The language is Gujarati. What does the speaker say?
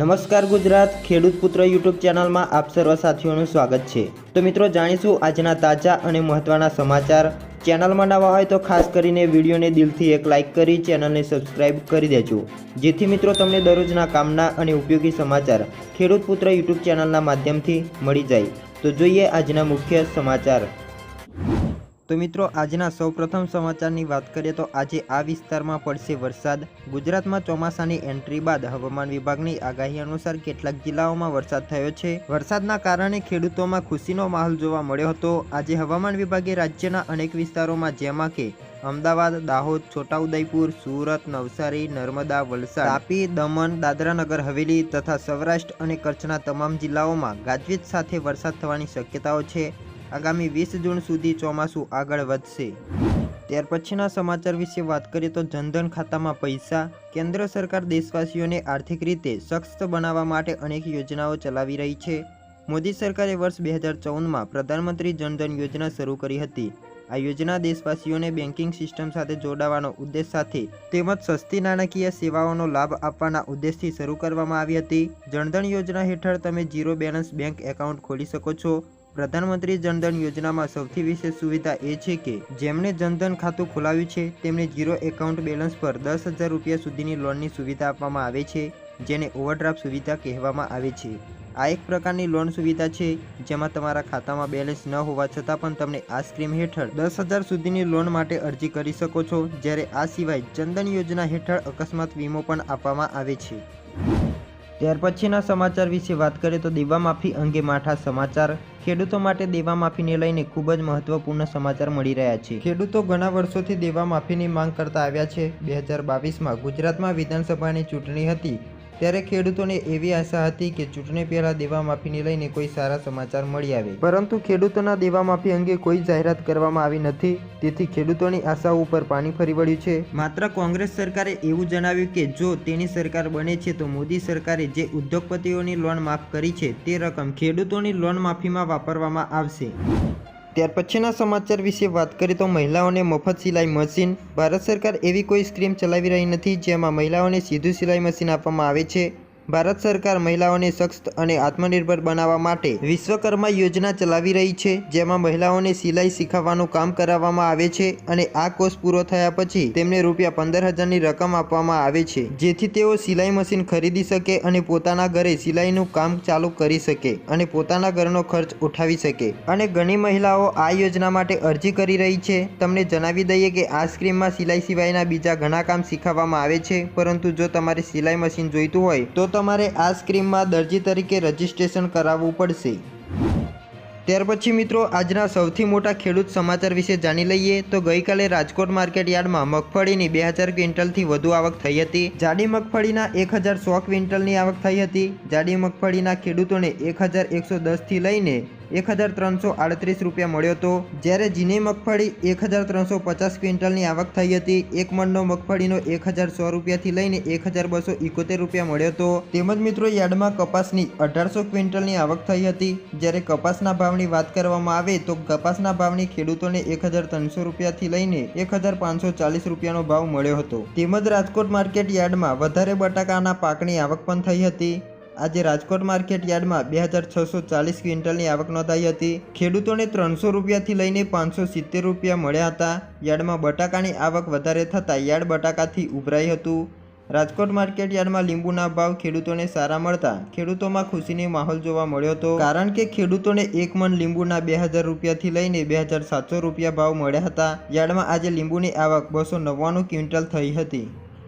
નમસ્કાર ગુજરાત ખેડૂત પુત્ર યુટ્યુબ ચેનલમાં આપ સર્વ સાથીઓનું સ્વાગત છે. તો મિત્રો જાણીશું આજના તાજા અને મહત્ત્વના સમાચાર. ચેનલમાં નવા હોય તો ખાસ કરીને વિડીયોને દિલથી એક લાઇક કરી, ચેનલને સબસ્ક્રાઇબ કરી દેજો. જેથી મિત્રો તમને દરરોજના કામના અને ઉપયોગી સમાચાર ખેડૂત પુત્ર યુટ્યુબ ચેનલના માધ્યમથી મળી જાય. તો જોઈએ આજના મુખ્ય સમાચાર. તો મિત્રો, આજના સૌપ્રથમ સમાચારની વાત કરીએ તો આજે આ વિસ્તારમાં પડશે વરસાદ. ગુજરાતમાં ચોમાસાની એન્ટ્રી બાદ હવામાન વિભાગની આગાહી અનુસાર કેટલાક જિલ્લાઓમાં વરસાદ થયો છે. વરસાદના કારણે ખેડૂતોમાં ખુશીનો માહોલ જોવા મળ્યો હતો. આજે હવામાન વિભાગે રાજ્યના અનેક વિસ્તારોમાં, જેમાં કે અમદાવાદ, દાહોદ, છોટાઉદેપુર, સુરત, નવસારી, નર્મદા, વલસાડ, તાપી, દમણ, દાદરાનગર, હવેલી તથા સૌરાષ્ટ્ર અને કચ્છના તમામ જિલ્લાઓમાં ગાજવીજ સાથે વરસાદ થવાની શક્યતાઓ છે. આગામી વીસ જૂન સુધી ચોમાસું આગળ વધશે. ત્યાર પછીના સમાચાર વિશે વાત કરીએ તો જનધન ખાતામાં પૈસા કેન્દ્ર સરકાર દેશવાસીઓને આર્થિક રીતે સશક્ત બનાવવા માટે અનેક યોજનાઓ ચલાવી રહી છે. મોદી સરકારે વર્ષ બે હજાર ચૌદમાં પ્રધાનમંત્રી જનધન યોજના શરૂ કરી હતી. આ યોજના દેશવાસીઓને બેન્કિંગ સિસ્ટમ સાથે જોડાવાનો ઉદ્દેશ સાથે તેમજ સસ્તી નાણાકીય સેવાઓનો લાભ આપવાના ઉદ્દેશથી શરૂ કરવામાં આવી હતી. જનધન યોજના હેઠળ તમે ઝીરો બેલેન્સ બેંક એકાઉન્ટ ખોલી શકો છો. પ્રધાનમંત્રી જનધન યોજનામાં સૌથી વિશેષ સુવિધા એ છે કે, જેમણે જનધન ખાતું ખોલાવ્યું છે, તેમને ઝીરો એકાઉન્ટ બેલેન્સ પર દસ હજાર રૂપિયા સુધીની લોનની સુવિધા આપવામાં આવે છે, જેને ઓવરડ્રાફ્ટ સુવિધા કહેવામાં આવે છે. આ એક પ્રકારની લોન સુવિધા છે, જેમાં તમારા ખાતામાં બેલેન્સ ન હોવા છતાં પણ તમને આ સ્કીમ હેઠળ દસ હજાર સુધીની લોન માટે અરજી કરી શકો છો, જ્યારે આ સિવાય જનધન યોજના હેઠળ અકસ્માત વીમો પણ આપવામાં આવે છે. ત્યાર પછીના સમાચાર વિશે વાત કરીએ તો દેવા માફી અંગે માઠા સમાચાર. ખેડૂતો માટે દેવા માફીને લઈને ખૂબ જ મહત્વપૂર્ણ સમાચાર મળી રહ્યા છે. ખેડૂતો ઘણા વર્ષોથી દેવા માફીની માંગ કરતા આવ્યા છે. બે હજાર બાવીસમાં ગુજરાતમાં વિધાનસભાની ચૂંટણી હતી. ત્યારે ખેડૂતોને એવી આશા હતી કે ચૂંટણી પહેલા દેવા માફીને લઈને કોઈ સારા સમાચાર મળી આવે. પરંતુ ખેડૂતોના દેવા માફી અંગે કોઈ જાહેરાત કરવામાં આવી નથી. તેથી ખેડૂતોની આશાઓ ઉપર પાણી ફરી વળ્યું છે. માત્ર કોંગ્રેસ સરકારે એવું જણાવ્યું કે જો તેની સરકાર બને છે તો મોદી સરકારે જે ઉદ્યોગપતિઓની લોન માફ કરી છે તે રકમ ખેડૂતોની લોન માફીમાં વાપરવામાં આવશે. ત્યાર પછીના સમાચાર વિશે વાત કરીએ તો મહિલાઓને મફત સિલાઈ મશીન. ભારત સરકાર એવી કોઈ સ્કીમ ચલાવી રહી નથી જેમાં મહિલાઓને સીધું સિલાઈ મશીન આપવામાં આવે છે. ભારત સરકાર મહિલાઓને સશક્ત અને આત્મનિર્ભર બનાવવા માટે વિશ્વકર્મા યોજના ચલાવી રહી છે, જેમાં મહિલાઓને સિલાઈ શીખવવાનું કામ કરાવવામાં આવે છે અને આ કોર્સ પૂરો થયા પછી તેમને રૂપિયા પંદર હજારની રકમ આપવામાં આવે છે, જેથી તેઓ સિલાઈ મશીન ખરીદી શકે અને પોતાના ઘરે સિલાઈનું કામ ચાલુ કરી શકે અને પોતાના ઘરનો ખર્ચ ઉઠાવી શકે. અને ઘણી મહિલાઓ આ યોજના માટે અરજી કરી રહી છે. તમને જણાવી દઈએ કે આ સ્કીમમાં સિલાઈ સિવાયના બીજા ઘણા કામ શીખવવામાં આવે છે, પરંતુ જો તમારે સિલાઈ મશીન જોઈતું હોય તો તમારે આ સ્કીમમાં દરજી તરીકે રજીસ્ટ્રેશન કરાવવું પડશે. ત્યાર પછી મિત્રો, આજના સૌથી મોટા ખેડૂત સમાચાર વિશે જાણી લઈએ તો ગઈકાલે રાજકોટ માર્કેટ યાર્ડમાં મગફળીની બે હજાર ક્વિન્ટલથી વધુ આવક થઈ હતી. જાડી મગફળીના એક હજાર સો ક્વિન્ટલની આવક થઈ હતી. જાડી મગફળીના ખેડૂતોને એક હજાર એકસો દસથી લઈને એક હજાર ત્રણસો આડત્રીસ રૂપિયા મળ્યો હતો. જ્યારે જીની મગફળી એક હજાર ત્રણસો પચાસ ક્વિન્ટલની આવક થઈ હતી. એક મણનો મગફળીનો એક હજાર સો રૂપિયાથી લઈને એક હજાર બસો એકોતેર રૂપિયા મળ્યો હતો. તેમજ મિત્રો, યાર્ડમાં કપાસની અઢારસો ક્વિન્ટલની આવક થઈ હતી. જ્યારે કપાસના ભાવની વાત કરવામાં આવે તો કપાસના ભાવની ખેડૂતોને એક હજાર ત્રણસો રૂપિયાથી લઈને એક હજાર પાંચસો ચાલીસ રૂપિયાનો ભાવ મળ્યો હતો. તેમજ રાજકોટ માર્કેટ યાર્ડમાં વધારે બટાકાના પાકની આવક પણ થઈ હતી. આજે રાજકોટ માર્કેટ યાર્ડમાં બે હજાર છસો ચાલીસ ક્વિન્ટલની આવક નોંધાઈ હતી. ખેડૂતોને ત્રણસો રૂપિયાથી લઈને પાંચસો સિત્તેર રૂપિયા મળ્યા હતા. યાર્ડમાં બટાકાની આવક વધારે થતાં યાર્ડ બટાકાથી ઉભરાઈ હતું. રાજકોટ માર્કેટ યાર્ડમાં લીંબુના ભાવ ખેડૂતોને સારા મળતા ખેડૂતોમાં ખુશીનો માહોલ જોવા મળ્યો હતો. કારણ કે ખેડૂતોને એક મણ લીંબુના બે હજાર રૂપિયાથી લઈને બે હજાર સાતસો રૂપિયા ભાવ મળ્યા હતા. યાર્ડમાં આજે લીંબુની આવક બસો નવ્વાણું ક્વિન્ટલ થઈ હતી.